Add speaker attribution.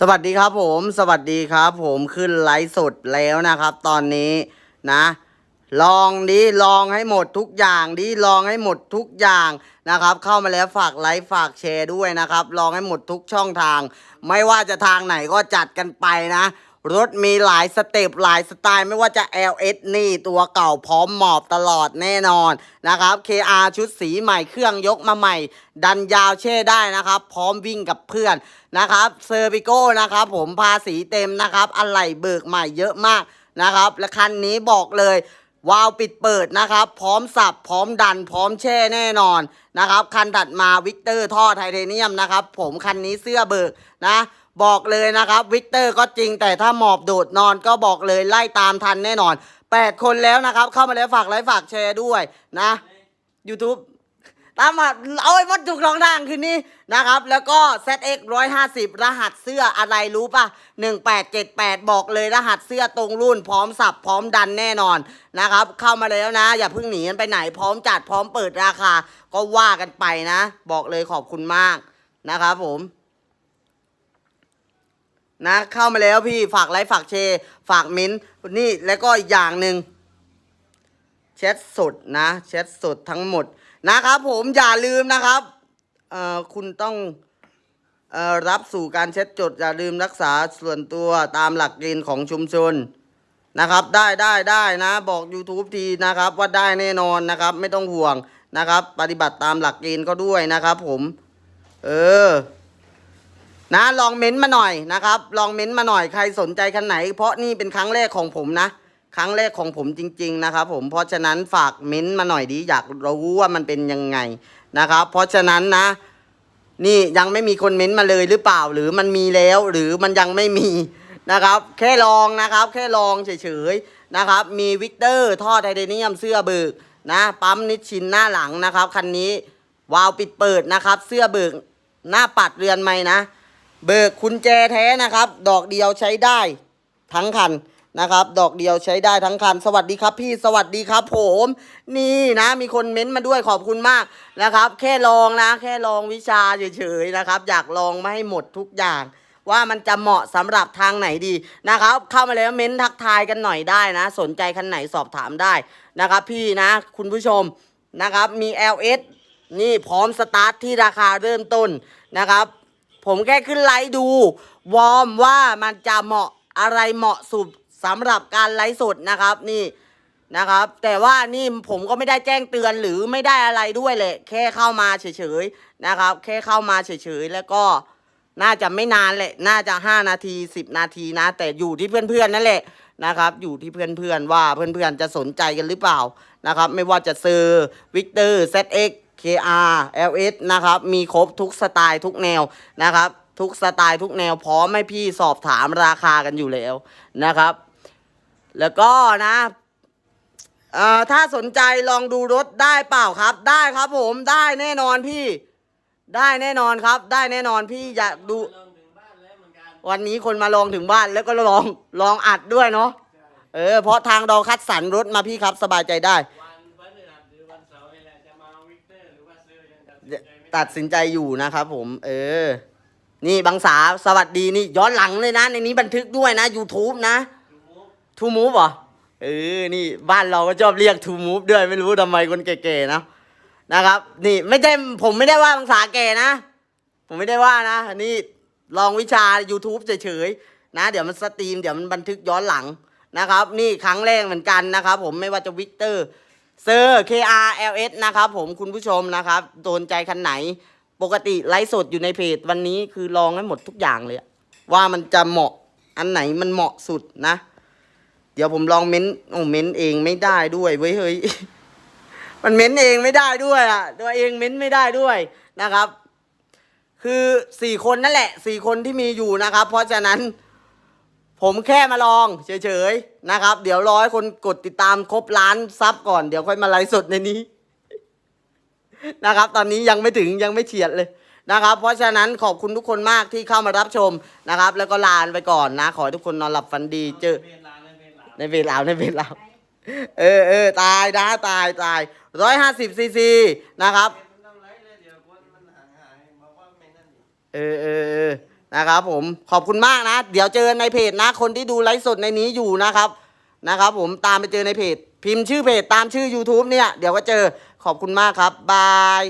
Speaker 1: สวัสดีครับผมสวัสดีครับ ผมขึ้นไลฟ์สดแล้วนะครับ ตอนนี้นะ ลองดิลองให้หมดทุกอย่างดิลองให้หมดทุกอย่างนะครับ เข้ามาแล้วฝากไลค์ฝากแชร์ด้วยนะครับ ลองให้หมดทุกช่องทาง ไม่ว่าจะทางไหนก็จัดกันไปนะ รถมีหลายสเต็ปหลายสไตล์ไม่ว่าจะ LS นี่ตัวเก่าพร้อมหมอบตลอดแน่นอนนะครับ KR ชุดสีใหม่เครื่องยกมาใหม่ ดันยาวเช่ได้นะครับ พร้อมวิ่งกับเพื่อนนะครับเซอร์ปิโก้นะครับผมภาษีเต็มนะครับอะไหล่เบิกใหม่เยอะมากนะครับ และคันนี้บอกเลยวาล์วปิดเปิดนะครับ พร้อมสับ พร้อมดัน พร้อมแช่แน่นอนนะครับ คันถัดมาวิกเตอร์ท่อไทเทเนียมนะครับ ผมคันนี้เสื้อเบิกนะ บอกเลยนะครับ วิกเตอร์ก็จริงแต่ถ้าหมอบโดดนอนก็บอกเลยไล่ตามทันแน่นอน 8 คนแล้วนะครับ เข้ามาแล้วฝากไลค์ฝากแชร์ด้วยนะ YouTube ตามมาเอาไอ้มดถูกรองทางคืนนี้นะครับ แล้วก็ ZX 150 รหัสเสื้ออะไรรู้ป่ะ 1878 บอกเลยรหัสเสื้อตรงรุ่น พร้อมสับพร้อมดันแน่นอนนะครับ เข้ามาแล้วนะ อย่าเพิ่งหนีกันไปไหนพร้อมจัดพร้อมเปิดราคา ก็ว่ากันไปนะ บอกเลยขอบคุณมากนะครับผม นะ เข้ามาแล้วพี่ฝากไลค์ฝากแชร์ฝากเม้นนี่แล้วก็อีกอย่างหนึ่งแชทสดนะแชทสดทั้งหมดนะครับ ผมอย่าลืมนะครับเอ่อคุณต้องเอ่อรับสู่การแชทจด อย่าลืมรักษาส่วนตัวตามหลักเกณฑ์ของชุมชนนะครับ ได้ได้ได้นะ บอก YouTube ทีนะครับ ว่าได้แน่นอนนะครับ ไม่ต้องห่วงนะครับ ปฏิบัติตามหลักเกณฑ์ก็ด้วยนะครับ ผม เออ นะลองเม้นต์มาหน่อยนะครับ ลองเม้นต์มาหน่อยใครสนใจคันไหน เพราะนี่เป็นครั้งแรกของผมนะ ครั้งแรกของผมจริง ๆ นะครับ ผมเพราะฉะนั้นฝากเม้นต์มาหน่อยดิอยากรู้ว่ามันเป็นยังไงนะครับ เพราะฉะนั้นนะ นี่ยังไม่มีคนเม้นต์มาเลยหรือเปล่าหรือมันมีแล้วหรือมันยังไม่มีนะครับ แค่ลองนะครับ แค่ลองเฉยๆนะครับ มีวิกเตอร์ท่อไทเทเนียมเสื้อเบิกนะปั๊มนิชชินหน้าหลังนะครับคันนี้วาล์วปิดเปิดนะครับ เสื้อเบิกหน้าปัดเรือนไม่นะ เบิกกุญแจแท้นะครับ ดอกเดียวใช้ได้ทั้งคันนะครับ ดอกเดียวใช้ได้ทั้งคัน สวัสดีครับพี่สวัสดีครับผม นี่นะ มีคนเม้นต์มาด้วยขอบคุณมากนะครับ แค่ลองนะ แค่ลองวิชาเฉยๆนะครับ อยากลองมาให้หมดทุกอย่าง ว่ามันจะเหมาะสำหรับทางไหนดีนะครับ เข้ามาแล้วเม้นทักทายกันหน่อยได้นะ สนใจคันไหนสอบถามได้นะครับ พี่นะ คุณผู้ชมนะครับมี LS นี่พร้อมสตาร์ทที่ราคาเริ่มต้นนะครับ ผมแค่ขึ้นไลฟ์ดู วอร์มว่ามันจะเหมาะอะไรเหมาะสุดสำหรับการไลฟ์สดนะครับนี่นะครับ แต่ว่านี่ผมก็ไม่ได้แจ้งเตือนหรือไม่ได้อะไรด้วยแหละแค่เข้ามาเฉยๆนะครับ แค่เข้ามาเฉยๆแล้วก็น่าจะไม่นานแหละ น่าจะห้านาทีสิบนาทีนะ แต่อยู่ที่เพื่อนๆนั่นแหละนะครับ อยู่ที่เพื่อนๆว่าเพื่อนๆจะสนใจกันหรือเปล่านะครับ ไม่ว่าจะซอร์วิกเตอร์ ZX KR LS นะครับ มีครบทุกสไตล์ทุกแนวนะครับ ทุกสไตล์ทุกแนวพร้อมให้พี่สอบถามราคากันอยู่แล้วนะครับ แล้วก็นะเอ่อถ้าสนใจลองดูรถได้เปล่าครับ ได้ครับผมได้แน่นอนพี่ ได้แน่นอนครับ ได้แน่นอนพี่อยากดู
Speaker 2: ลงถึงบ้านแล้วเหมือนกัน
Speaker 1: วันนี้คนมาลองถึงบ้านแล้วก็ลองลองอัดด้วยเนาะเออเพราะทางเราคัดสรรรถมาพี่ครับสบายใจได้
Speaker 2: ตัดสินใจ
Speaker 1: อยู่นะครับผม เออ นี่บางสาสวัสดีนี่ ย้อนหลังเลยนะ ในนี้บันทึกด้วยนะ YouTube นะทูมูฟเหรอเออ นี่บ้านเราก็ชอบเรียกทูมูฟด้วยไม่รู้ทำไมคนแก่ๆนะนะครับ นี่ไม่ได้ผมไม่ได้ว่าบางสาแก่นะ ผมไม่ได้ว่านะนี่ลองวิชา YouTube เฉยๆนะ เดี๋ยวมันสตรีมเดี๋ยวมันบันทึกย้อนหลังนะครับ นี่ครั้งแรกเหมือนกันนะครับ ผมไม่ว่าจะวิกเตอร์ เซอร์ KRLS นะครับผมคุณผู้ชมนะครับโดนใจคันไหน ปกติไลฟ์สดอยู่ในเพจวันนี้คือลองให้หมดทุกอย่างเลย ว่ามันจะเหมาะอันไหนมันเหมาะสุดนะ เดี๋ยวผมลองเม้นโอ้เม้นเองไม่ได้ด้วยเว้ยเฮ้ยมันเม้นเองไม่ได้ด้วยอะตัวเองเม้นไม่ได้ด้วยนะครับ คือสี่คนนั่นแหละสี่คนที่มีอยู่นะครับ เพราะฉะนั้น ผมแค่มาลองเฉยๆนะครับ เดี๋ยวรอให้คนกดติดตามครบล้านซับก่อนเดี๋ยวค่อยมาไลฟ์สดในนี้ นะครับ ตอนนี้ยังไม่ถึงยังไม่เฉียดเลยนะครับ เพราะฉะนั้นขอบคุณทุกคนมากที่เข้ามารับชมนะครับ แล้วก็ลาไปก่อนนะ ขอให้ทุกคนนอนหลับฝันดีเจอ
Speaker 2: เวลาในเวลา
Speaker 1: ในเวลาในเวลาเออเออตายนะตายตายร้อยห้าสิบซีซีนะครับ
Speaker 2: มันต้องไล่เลยเดี๋ยวคนมันห่างหายบอกว่าไม่นั่นอีก
Speaker 1: เออเออเออ นะครับผมขอบคุณมากนะ เดี๋ยวเจอในเพจนะ คนที่ดูไลฟ์สดในนี้อยู่นะครับนะครับ ผมตามไปเจอในเพจ พิมพ์ชื่อเพจตามชื่อ YouTube เนี่ย เดี๋ยวก็เจอขอบคุณมากครับบาย